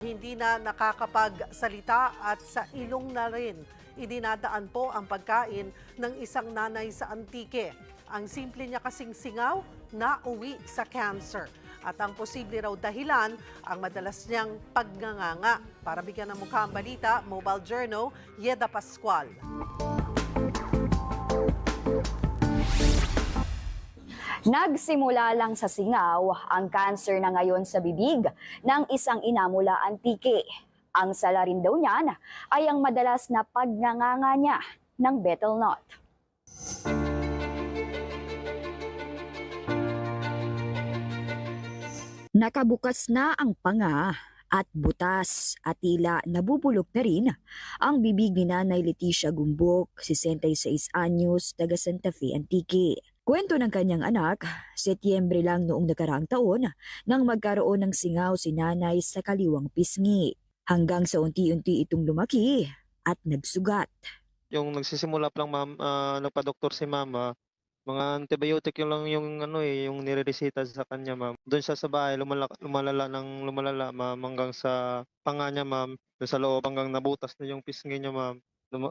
Hindi na nakakapagsalita at sa ilong na rin idinadaan po ang pagkain ng isang nanay sa Antique. Ang simple niya kasing singaw na uwi sa cancer. At ang posible raw dahilan ang madalas niyang pagnganganga. Para bigyan ng mukha ang balita, Mobile Journal, Yeda Pascual. Nagsimula lang sa singaw ang cancer na ngayon sa bibig ng isang ina mula Antique. Ang sala rin daw niyan ay ang madalas na pagnganganga niya ng betel nut. Nakabukas na ang panga at butas at tila nabubulok na rin ang bibig ni Nanay Leticia Gumbok, 66 anyos, taga Santa Fe, Antique. Kwento ng kanyang anak, Setyembre lang noong nakaraang taon nang magkaroon ng singaw si nanay sa kaliwang pisngi. Hanggang sa unti-unti itong lumaki at nagsugat. Yung nagsisimula pa lang ma'am, ah, nagpa-doktor si mama, mga antibiotic yung lang yung ano eh, yung nirereseta sa kanya ma'am. Doon siya sa bahay, lumala, lumalala ng lumalala ma'am hanggang sa panga niya ma'am, doon sa loob hanggang nabutas na yung pisngi niya ma'am.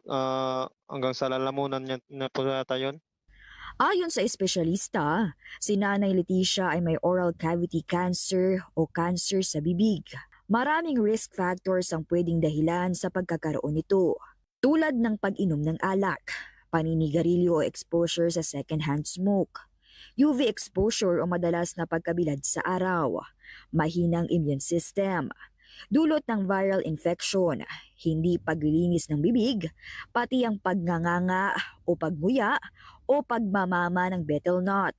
Ah, hanggang sa lalamunan niya na po yata yun. Ayon sa espesyalista, si Nanay Leticia ay may oral cavity cancer o cancer sa bibig. Maraming risk factors ang pwedeng dahilan sa pagkakaroon nito, tulad ng pag-inom ng alak, paninigarilyo o exposure sa secondhand smoke, UV exposure o madalas na pagkabilad sa araw, mahinang immune system, dulot ng viral infection, hindi paglilinis ng bibig, pati ang pagnganganga o pagmuya o pagmamama ng betel nut.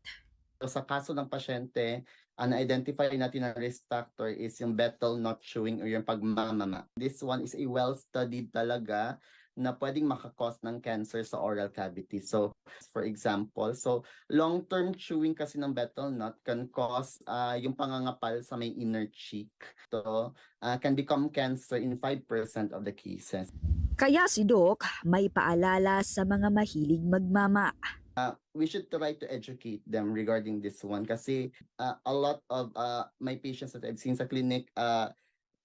sa kaso ng pasyente, ang na-identify natin na risk factor is yung betel nut chewing or yung pagmamama. This one is a well-studied talaga na pwedeng makakos ng cancer sa oral cavity. So, for example, so long-term chewing kasi ng betel nut can cause ah, yung pangangapal sa may inner cheek. So, ah, can become cancer in 5% of the cases. Kaya si Doc may paalala sa mga mahilig magmama. uh, we should try to educate them regarding this one kasi uh, a lot of uh, my patients that I've seen sa clinic uh,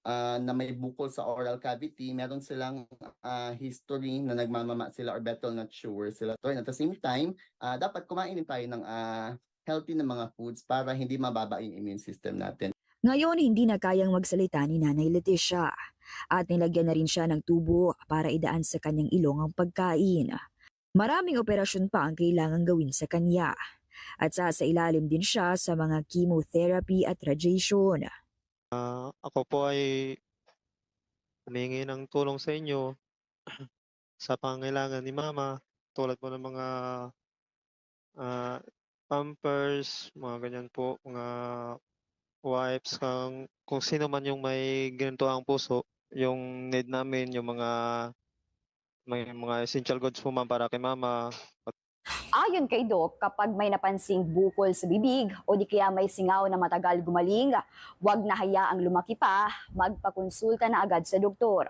uh, na may bukol sa oral cavity, meron silang uh, history na nagmamama sila or betel nut chewer sila. And at the same time, uh, dapat kumain din tayo ng uh, healthy na mga foods para hindi mababa yung immune system natin. Ngayon hindi na kayang magsalita ni Nanay Leticia at nilagyan na rin siya ng tubo para idaan sa kanyang ilong ang pagkain. Maraming operasyon pa ang kailangan gawin sa kanya at sa ilalim din siya sa mga chemotherapy at radiation. Ah, ako po ay humingi ng tulong sa inyo sa pangailangan ni mama, tulad po ng mga ah, pampers, mga ganyan po, mga wipes, kung, kung sino man yung may ganito ang puso, yung need namin, yung mga may mga essential goods po ma'am para kay mama. Ayon kay Doc, kapag may napansing bukol sa bibig o di kaya may singaw na matagal gumaling, huwag na hayaang lumaki pa, magpakonsulta na agad sa doktor.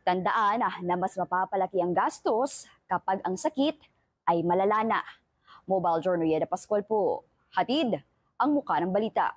Tandaan ah, na mas mapapalaki ang gastos kapag ang sakit ay malala na. Mobile Journal Yeda Pascual po. Hatid ang muka ng balita.